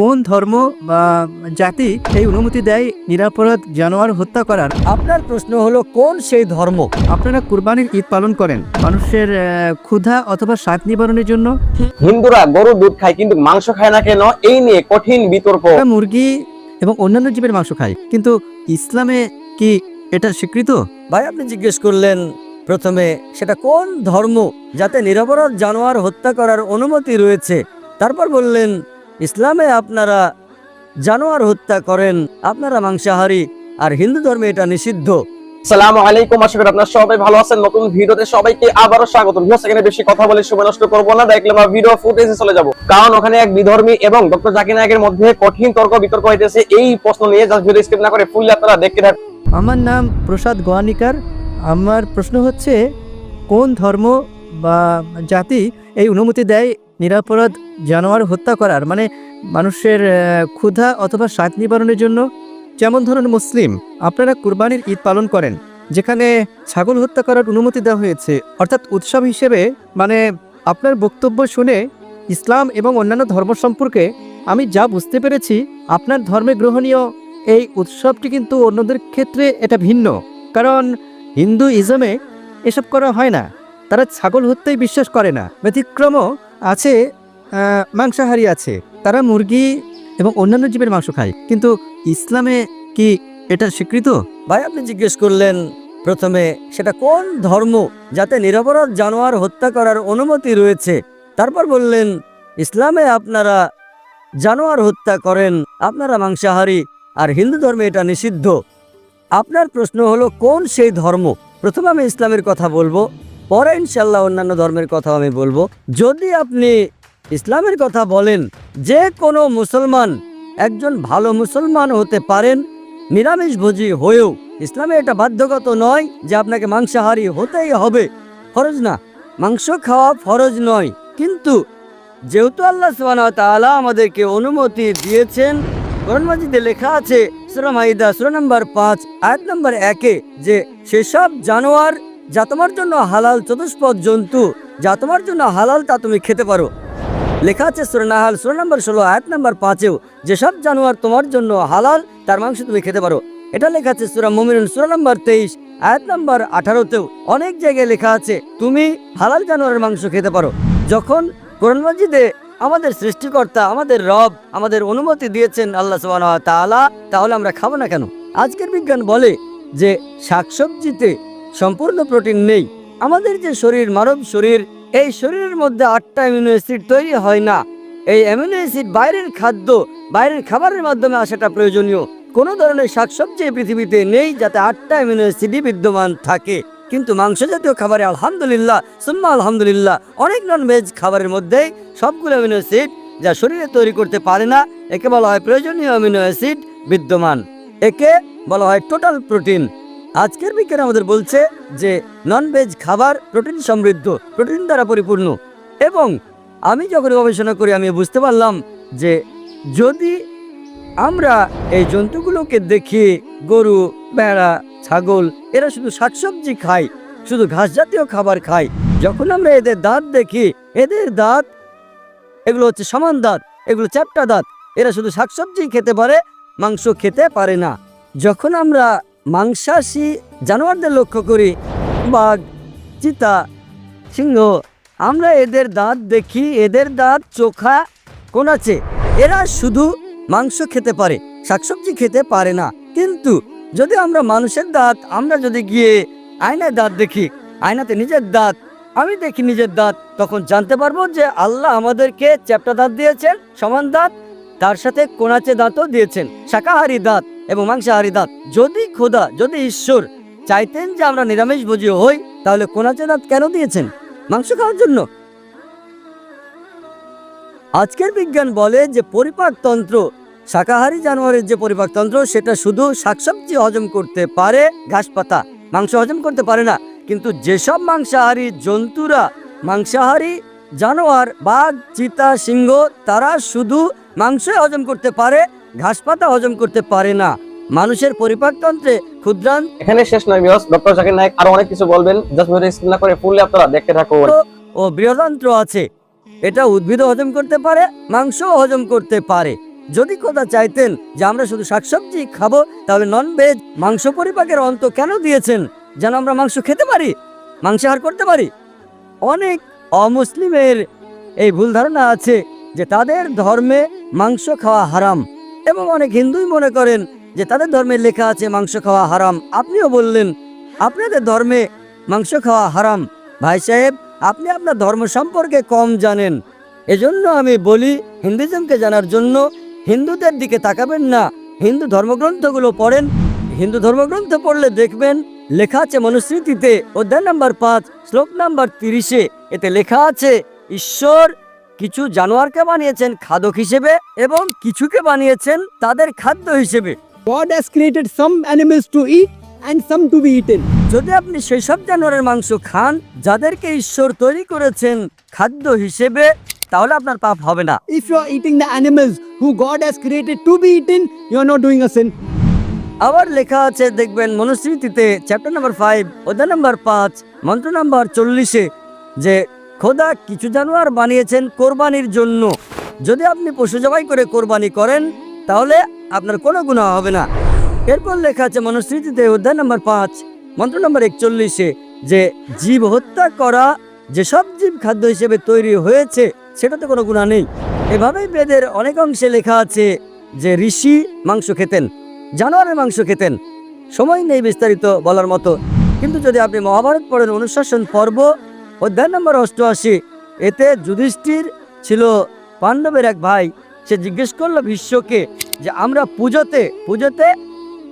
কোন ধর্ম বা জাতি এই অনুমতি দেয় নিরাপরাধ জানোয়ার হত্যা করার? আপনার প্রশ্ন হলো কোন সেই ধর্ম? আপনারা কুরবানির ঈদ পালন করেন মানুষের ক্ষুধা অথবা স্বাদ নিবারণের জন্য? হিন্দুরা গরুর দুধ খায় কিন্তু মাংস খায় না কেন? এই নিয়ে কঠিন বিতর্ক। মুরগি এবং অন্যান্য জীবের মাংস খায়। কিন্তু ইসলামে কি এটা স্বীকৃত? ভাই আপনি জিজ্ঞেস করলেন প্রথমে সেটা কোন ধর্ম যাতে নিরপরাধ জানোয়ার হত্যা করার অনুমতি রয়েছে? তারপর বললেন ইসলামে আপনারা জানোয়ার হত্যা করেন আপনারা মাংসাহারি আর হিন্দু ধর্মে এটা নিষিদ্ধ। সালাম আলাইকুম আশা করি আপনারা সবাই ভালো আছেন। নতুন ভিডিওতে সবাইকে আবারও স্বাগত এখানে বেশি কথা বলে সময় নষ্ট করব না দেখলে আমরা ভিডিও ফুটেজে চলে যাব। কারণ ওখানে এক বিধর্মী এবং ডক্টর জাকির নায়কের মধ্যে কঠিন তর্ক বিতর্ক হইতেছে এই প্রশ্ন নিয়ে জাস্ট ভিডিও স্কিপ না করে ফুল আপনারা দেখতে থাকুন। আমার নাম প্রসাদ গোয়ানিকার। আমার প্রশ্ন হচ্ছে কোন ধর্ম বা জাতি এই অনুমতি দেয় নিরাপরাধ জানোয়ার হত্যা করার মানে মানুষের ক্ষুধা অথবা স্বাদ নিবারণের জন্য। যেমন ধরুন মুসলিম, আপনারা কুরবানির ঈদ পালন করেন, যেখানে ছাগল হত্যা করার অনুমতি দেওয়া হয়েছে। অর্থাৎ উৎসব হিসেবে মানে আপনার বক্তব্য শুনে ইসলাম এবং অন্যান্য ধর্ম সম্পর্কে আমি যা বুঝতে পেরেছি, আপনার ধর্মে গ্রহণীয় এই উৎসবটি কিন্তু অন্যদের ক্ষেত্রে এটা ভিন্ন। কারণ হিন্দু ইজমে এসব করা হয় না। তারা ছাগল হত্যায় বিশ্বাস করে না। ব্যতিক্রমও আছে মাংসাহারি আছে। তারা মুরগি এবং অন্যান্য জীবের মাংস খায়। কিন্তু ইসলামে কি এটা স্বীকৃত? ভাই, আপনি জিজ্ঞেস করলেন প্রথমে সেটা কোন ধর্ম যাতে নিরপরাধ জানোয়ার হত্যা করার অনুমতি রয়েছে? তারপর বললেন, ইসলামে আপনারা জানোয়ার হত্যা করেন, আপনারা মাংসাহারি আর হিন্দু ধর্মে এটা নিষিদ্ধ। আপনার প্রশ্ন হলো, কোন সেই ধর্ম? প্রথমে আমি ইসলামের কথা বলব। পরে ইনশাল্লাহ অন্যান্য ধর্মের কথা আমি বলব। যদি আপনি ইসলামের কথা বলেন, যে কোনো মুসলমান, একজন ভালো মুসলমান হতে পারেন, নিরামিষভোজী হয়েও। ইসলামে এটা বাধ্যগত নয় যে আপনাকে মাংসাহারি হতেই হবে। ফরজ না। মাংস খাওয়া ফরজ নয়। কিন্তু যেহেতু আল্লাহ তাআলা আমাদেরকে অনুমতি দিয়েছেন লেখা আছে, সূরা মাইদা, সূরা নাম্বার পাঁচ, আয়াত নাম্বার একে, যে সেসব জানোয়ার যা তোমার জন্য হালাল চতুষ্পদ জন্তু, যা তোমার জন্য হালাল তা তুমি খেতে পারো। লেখা আছে সুরা নাহাল, সুরা নাম্বার ষোলো, আয়াত নাম্বার পাঁচেও, যেসব জানোয়ার তোমার জন্য হালাল, তার মাংস তুমি খেতে পারো। এটা লেখা আছে সুরা মুমিনুন, সুরা নাম্বার তেইশ, আয়াত নাম্বার আঠারোতেও, অনেক জায়গায় লেখা আছে, তুমি হালাল জানোয়ারের মাংস খেতে পারো। যখন কোরআন মাজিদে আমাদের সৃষ্টিকর্তা, আমাদের রব, আমাদের অনুমতি দিয়েছেন আল্লাহ তাআলা, তাহলে আমরা খাব না কেন? আজকের বিজ্ঞান বলে যে শাকসবজিতে সম্পূর্ণ প্রোটিন নেই। আমাদের যে শরীর, মানব শরীর, এই শরীরের মধ্যে আটটা অ্যামিনো অ্যাসিড তৈরি হয় না। এই অ্যামিনো অ্যাসিড বাইরের খাদ্য, বাইরের খাবারের মাধ্যমে আসাটা প্রয়োজনীয়। কোনো ধরনের শাকসবজি পৃথিবীতে নেই যাতে আটটা অ্যামিনো অ্যাসিডই বিদ্যমান থাকে। কিন্তু মাংস জাতীয় খাবারে আলহামদুলিল্লাহ, সুম্মা আলহামদুলিল্লাহ, অনেক নন ভেজ খাবারের মধ্যেই সবগুলো অ্যামিনো অ্যাসিড যা শরীরে তৈরি করতে পারে না, একে বলা হয় প্রয়োজনীয় অ্যামিনো অ্যাসিড বিদ্যমান। একে বলা হয় টোটাল প্রোটিন আজকের বিজ্ঞান আমাদের বলছে যে নন ভেজ খাবার প্রোটিন সমৃদ্ধ প্রোটিন দ্বারা পরিপূর্ণ। এবং আমি যখন গবেষণা করি, আমি বুঝতে পারলাম যে যদি আমরা এই জন্তুগুলোকে দেখি, গরু, ভেড়া, ছাগল, এরা শুধু শাকসবজি খায়, শুধু ঘাস জাতীয় খাবার খায়, যখন আমরা এদের দাঁত দেখি, এদের দাঁত এগুলো হচ্ছে সমান দাঁত, এগুলো চ্যাপটা দাঁত, এরা শুধু শাকসবজি খেতে পারে, মাংস খেতে পারে না। যখন আমরা মাংসাশী জানোয়ারদের লক্ষ্য করি। বাঘ, চিতা, সিংহ, আমরা এদের দাঁত দেখি, এদের দাঁত চোখা কোনাচে এরা শুধু মাংস খেতে পারে, শাকসবজি খেতে পারে না। কিন্তু যদি আমরা মানুষের দাঁত, আমরা যদি গিয়ে আয়নায় দাঁত দেখি, আয়নাতে নিজের দাঁত, আমি দেখি নিজের দাঁত, তখন জানতে পারব যে আল্লাহ আমাদেরকে চ্যাপটা দাঁত দিয়েছেন, সমান দাঁত, তার সাথে কোনাচে দাঁতও দিয়েছেন, শাকাহারি দাঁত। এবং মাংসাহারি দাঁত যদি খোদা, যদি ঈশ্বর চাইতেন যে আমরা নিরামিষ ভোজী হই, তাহলে কোনাচে দাঁত কেন দিয়েছেন মাংস খাওয়ার জন্য? আজকের বিজ্ঞান বলে যে পরিপাকতন্ত্র শাকাহারী জানোয়ারের যে পরিপাকতন্ত্র সেটা শুধু শাকসবজি হজম করতে পারে ঘাস পাতা, মাংস হজম করতে পারে না। কিন্তু যেসব মাংসাহারী জন্তুরা, মাংসাহারী জানোয়ার, বাঘ, চিতা, সিংহ, তারা শুধু মাংসই হজম করতে পারে ঘাস পাতা হজম করতে পারে না। মানুষের পরিপাকতন্ত্রে ক্ষুদ্রান্ত এখানে শেষ নয় ভিউয়ার্স ডক্টর জাকির নায়ক আরও অনেক কিছু বলবেন। জাস্ট ভিডিও স্কিপ না করে ফুল আপনারা দেখতে থাকুন। ও বৃহদান্ত্র আছে। এটা উদ্ভিদ হজম করতে পারে মাংসও হজম করতে পারে। যদি কথা চাইতেন যে আমরা শুধু শাকসবজি খাব তাহলে নন ভেজ মাংস পরিপাকের অন্ত কেন দিয়েছেন? যেন আমরা মাংস খেতে পারি মাংসাহার করতে পারি। অনেক অমুসলিমের এই ভুল ধারণা আছে যে তাদের ধর্মে মাংস খাওয়া হারাম। এবং অনেক হিন্দুই মনে করেন যে তাদের ধর্মে লেখা আছে মাংস খাওয়া হারাম। আপনিও বললেন, আপনাদের ধর্মে মাংস খাওয়া হারাম। ভাই সাহেব, আপনি আপনার ধর্ম সম্পর্কে কম জানেন। এজন্য আমি বলি হিন্দুজমকে জানার জন্য হিন্দুদের দিকে তাকাবেন না। হিন্দু ধর্মগ্রন্থগুলো পড়েন। হিন্দু ধর্মগ্রন্থ পড়লে দেখবেন লেখা আছে মনুস্মৃতিতে। অধ্যায় নাম্বার পাঁচ, শ্লোক নাম্বার তিরিশে, এতে লেখা আছে, ঈশ্বর কিছু জানোয়ারকে বানিয়েছেন খাদক হিসেবে এবং কিছুকে বানিয়েছেন তাদের খাদ্য হিসেবে God has created some animals to eat and some to be eaten. যদি আপনি সেই সব জানোয়ারের মাংস খান যাদেরকে ঈশ্বর তৈরি করেছেন খাদ্য হিসেবে তাহলে আপনার পাপ হবে না If you are eating the animals who God has created to be eaten, you are not doing a sin. আবার লেখা আছে দেখবেন মনুস্মৃতিতে চ্যাপ্টার নাম্বার ফাইভ অধ্যায় নাম্বার পাঁচ মন্ত্র নাম্বার চল্লিশে যে খোদা কিছু জানোয়ার বানিয়েছেন কোরবানির জন্য। যদি আপনি পশু জবাই করে কোরবানি করেন, তাহলে আপনার কোনো গুণা হবে না। এরপর লেখা আছে মনুস্মৃতিতে, অধ্যায় নাম্বার পাঁচ, মন্ত্র নম্বর একচল্লিশে, যে জীব হত্যা করা যেসব জীব খাদ্য হিসেবে তৈরি হয়েছে, সেটাতে কোনো গুণা নেই। এভাবেই বেদের অনেক অংশে লেখা আছে যে ঋষি মাংস খেতেন, জানোয়ারের মাংস খেতেন। সময় নেই বিস্তারিত বলার মতো। কিন্তু যদি আপনি মহাভারত পড়েন, অনুশাসন পর্ব অধ্যায় নম্বর অষ্টআশি। এতে যুধিষ্ঠির ছিল পাণ্ডবের এক ভাই। সে জিজ্ঞেস করল, বিশ্বকে, যে আমরা পুজোতে পুজোতে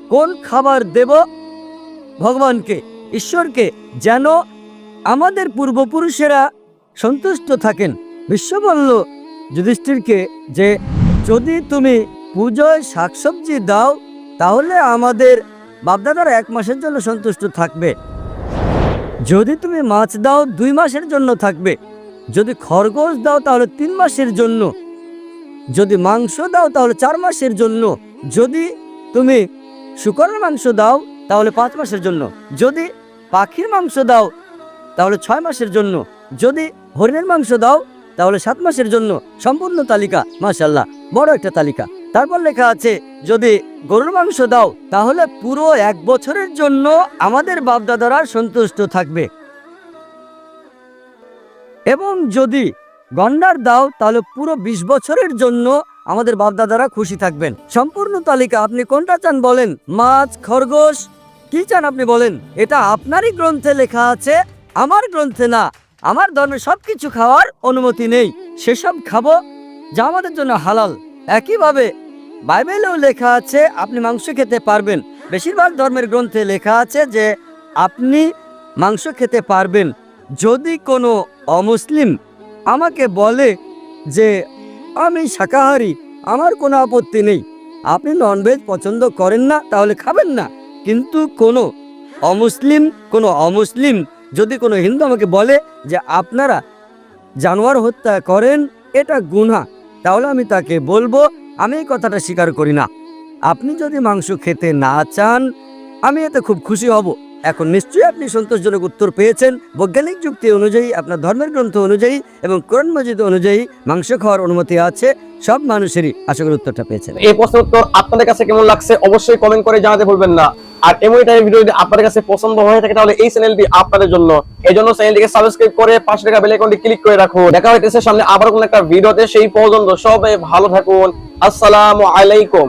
কোন খাবার দেব? ভগবানকে, ঈশ্বরকে, যেন আমাদের পূর্বপুরুষেরা সন্তুষ্ট থাকেন। বিশ্ব বলল, যুধিষ্ঠিরকে, যে যদি তুমি পুজোয় শাকসবজি দাও, তাহলে আমাদের বাপদাদারা এক মাসের জন্য সন্তুষ্ট থাকবে। যদি তুমি মাছ দাও দুই মাসের জন্য থাকবে। যদি খরগোশ দাও তাহলে তিন মাসের জন্য। যদি মাংস দাও তাহলে চার মাসের জন্য। যদি তুমি শুকরের মাংস দাও তাহলে পাঁচ মাসের জন্য। যদি পাখির মাংস দাও তাহলে ছয় মাসের জন্য। যদি হরিণের মাংস দাও তাহলে সাত মাসের জন্য। সম্পূর্ণ তালিকা মাশাল্লাহ বড় একটা তালিকা। তারপর লেখা আছে, যদি গরুর মাংস দাও, তাহলে পুরো এক বছরের জন্য আমাদের বাপদাদারা সন্তুষ্ট থাকবে। এবং যদি গন্ডার দাও, তাহলে পুরো বিশ বছরের জন্য আমাদের বাপদাদারা খুশি থাকবেন। সম্পূর্ণ তালিকা আপনি কোনটা চান বলেন? মাছ, খরগোশ, কি চান আপনি বলেন? এটা আপনারই গ্রন্থে লেখা আছে, আমার গ্রন্থে না। আমার ধর্মে সব কিছু খাওয়ার অনুমতি নেই। সেসব খাব যা আমাদের জন্য হালাল। একইভাবে বাইবেলেও লেখা আছে, আপনি মাংস খেতে পারবেন। বেশিরভাগ ধর্মের গ্রন্থে লেখা আছে যে, আপনি মাংস খেতে পারবেন। যদি কোনো অমুসলিম আমাকে বলে যে, আমি শাকাহারি, আমার কোনো আপত্তি নেই। আপনি ননভেজ পছন্দ করেন না, তাহলে খাবেন না। কিন্তু কোনো অমুসলিম কোনো অমুসলিম যদি কোনো হিন্দু আমাকে বলে যে, আপনারা জানোয়ার হত্যা করেন, এটা গুনাহ। তাহলে আমি তাকে বলব, আমি এই কথাটা স্বীকার করি না। আপনি যদি মাংস খেতে না চান, আমি এতে খুব খুশি হব। এখন নিশ্চয়ই আপনি সন্তোষজনক উত্তর পেয়েছেন। বৈজ্ঞানিক যুক্তি অনুযায়ী, আপনার ধর্মের গ্রন্থ অনুযায়ী এবং কোরআন মজিদ অনুযায়ী মাংস খাওয়ার অনুমতি আছে, সব মানুষেরই আশা করি উত্তরটা পেয়েছেন। এই প্রশ্নের উত্তর আপনাদের কাছে কেমন লাগছে অবশ্যই কমেন্ট করে জানাতে ভুলবেন না। আর এমনি টাইপের ভিডিও যদি আপনাদের কাছে পছন্দ হয়ে থাকে, তাহলে এই চ্যানেলটি আপনাদের জন্য। এই জন্য চ্যানেলটিকে সাবস্ক্রাইব করে পাশে থাকা বেল আইকনটি ক্লিক করে রাখুন। দেখা হইতেছে সামনে আবার কোন একটা ভিডিওতে সেই পর্যন্ত সবাই ভালো থাকুন। আসসালামু আলাইকুম।